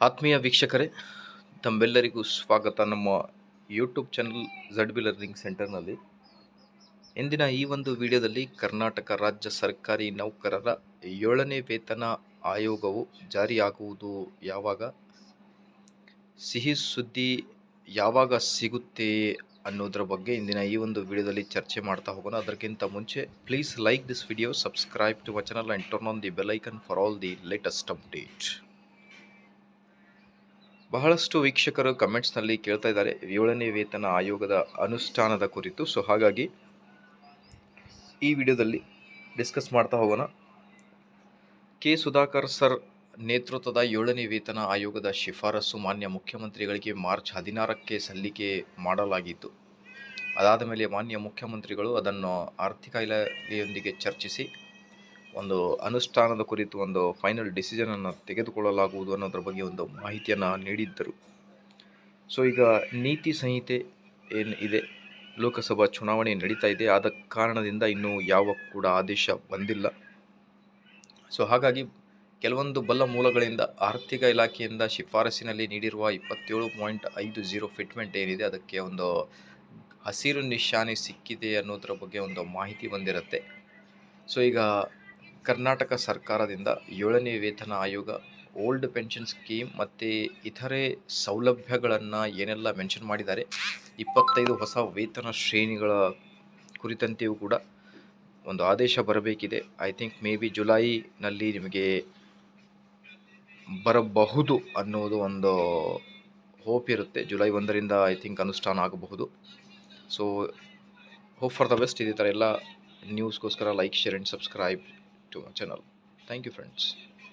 ಆತ್ಮೀಯ ವೀಕ್ಷಕರೇ, ತಮ್ಮೆಲ್ಲರಿಗೂ ಸ್ವಾಗತ. ನಮ್ಮ YouTube channel Z B learning ಸೆಂಟರ್ನಲ್ಲಿ ಇಂದಿನ ಈ ಒಂದು ವಿಡಿಯೋದಲ್ಲಿ ಕರ್ನಾಟಕ ರಾಜ್ಯ ಸರ್ಕಾರಿ ನೌಕರರ ಏಳನೇ ವೇತನ ಆಯೋಗವು ಜಾರಿಯಾಗುವುದು ಯಾವಾಗ? ಸಿಹಿ ಸುದ್ದಿ ಯಾವಾಗ ಸಿಗುತ್ತೆ ಅನ್ನೋದ್ರ ಬಗ್ಗೆ ಇಂದಿನ ಈ ಒಂದು ವಿಡಿಯೋದಲ್ಲಿ ಚರ್ಚೆ ಮಾಡ್ತಾ ಹೋಗೋಣ. ಅದಕ್ಕಿಂತ ಮುಂಚೆ please like this video subscribe to my channel and turn on the bell icon for all the latest update ಬಹಳಷ್ಟು ವೀಕ್ಷಕರು ಕಮೆಂಟ್ಸ್ನಲ್ಲಿ ಕೇಳ್ತಾ ಇದ್ದಾರೆ, ಏಳನೇ ವೇತನ ಆಯೋಗದ ಅನುಷ್ಠಾನದ ಕುರಿತು. ಸೊ, ಹಾಗಾಗಿ ಈ ವಿಡಿಯೋದಲ್ಲಿ ಡಿಸ್ಕಸ್ ಮಾಡ್ತಾ ಹೋಗೋಣ. ಕೆ. ಸುಧಾಕರ್ ಸರ್ ನೇತೃತ್ವದ ಏಳನೇ ವೇತನ ಆಯೋಗದ ಶಿಫಾರಸು ಮಾನ್ಯ ಮುಖ್ಯಮಂತ್ರಿಗಳಿಗೆ ಮಾರ್ಚ್ ಹದಿನಾರಕ್ಕೆ ಸಲ್ಲಿಕೆ ಮಾಡಲಾಗಿತ್ತು. ಅದಾದ ಮೇಲೆ ಮಾನ್ಯ ಮುಖ್ಯಮಂತ್ರಿಗಳು ಅದನ್ನು ಆರ್ಥಿಕ ಇಲಾಖೆಯೊಂದಿಗೆ ಚರ್ಚಿಸಿ ಒಂದು ಅನುಷ್ಠಾನದ ಕುರಿತು ಒಂದು ಫೈನಲ್ ಡಿಸಿಷನನ್ನು ತೆಗೆದುಕೊಳ್ಳಲಾಗುವುದು ಅನ್ನೋದ್ರ ಬಗ್ಗೆ ಒಂದು ಮಾಹಿತಿಯನ್ನು ನೀಡಿದ್ದರು. ಸೊ ಈಗ ನೀತಿ ಸಂಹಿತೆ ಏನು ಇದೆ? ಲೋಕಸಭಾ ಚುನಾವಣೆ ನಡೀತಾ ಇದೆ. ಆದ ಕಾರಣದಿಂದ ಇನ್ನೂ ಯಾವ ಕೂಡ ಆದೇಶ ಬಂದಿಲ್ಲ. ಸೊ ಹಾಗಾಗಿ ಕೆಲವೊಂದು ಬಲ್ಲ ಮೂಲಗಳಿಂದ ಆರ್ಥಿಕ ಇಲಾಖೆಯಿಂದ ಶಿಫಾರಸಿನಲ್ಲಿ ನೀಡಿರುವ ಇಪ್ಪತ್ತೇಳು ಪಾಯಿಂಟ್ ಐದು ಜೀರೋ ಫಿಟ್ಮೆಂಟ್ ಏನಿದೆ, ಅದಕ್ಕೆ ಒಂದು ಹಸಿರು ನಿಶಾನೆ ಸಿಕ್ಕಿದೆ ಅನ್ನೋದ್ರ ಬಗ್ಗೆ ಒಂದು ಮಾಹಿತಿ ಬಂದಿರುತ್ತೆ. ಸೊ ಈಗ ಕರ್ನಾಟಕ ಸರ್ಕಾರದಿಂದ ಏಳನೇ ವೇತನ ಆಯೋಗ, ಓಲ್ಡ್ ಪೆನ್ಷನ್ ಸ್ಕೀಮ್ ಮತ್ತು ಇತರೆ ಸೌಲಭ್ಯಗಳನ್ನು ಏನೆಲ್ಲ ಮೆನ್ಷನ್ ಮಾಡಿದ್ದಾರೆ. ಇಪ್ಪತ್ತೈದು ಹೊಸ ವೇತನ ಶ್ರೇಣಿಗಳ ಕುರಿತಂತೆಯೂ ಕೂಡ ಒಂದು ಆದೇಶ ಬರಬೇಕಿದೆ. ಐ ಥಿಂಕ್ ಮೇ ಬಿ ಜುಲೈನಲ್ಲಿ ನಿಮಗೆ ಬರಬಹುದು ಅನ್ನೋದು ಒಂದು ಹೋಪ್ ಇರುತ್ತೆ. ಜುಲೈ ಒಂದರಿಂದ ಐ ಥಿಂಕ್ ಅನುಷ್ಠಾನ ಆಗಬಹುದು. So hope for the best ಇದೇ ಥರ ಎಲ್ಲ ನ್ಯೂಸ್ಗೋಸ್ಕರ like share and subscribe to my channel. Thank you friends.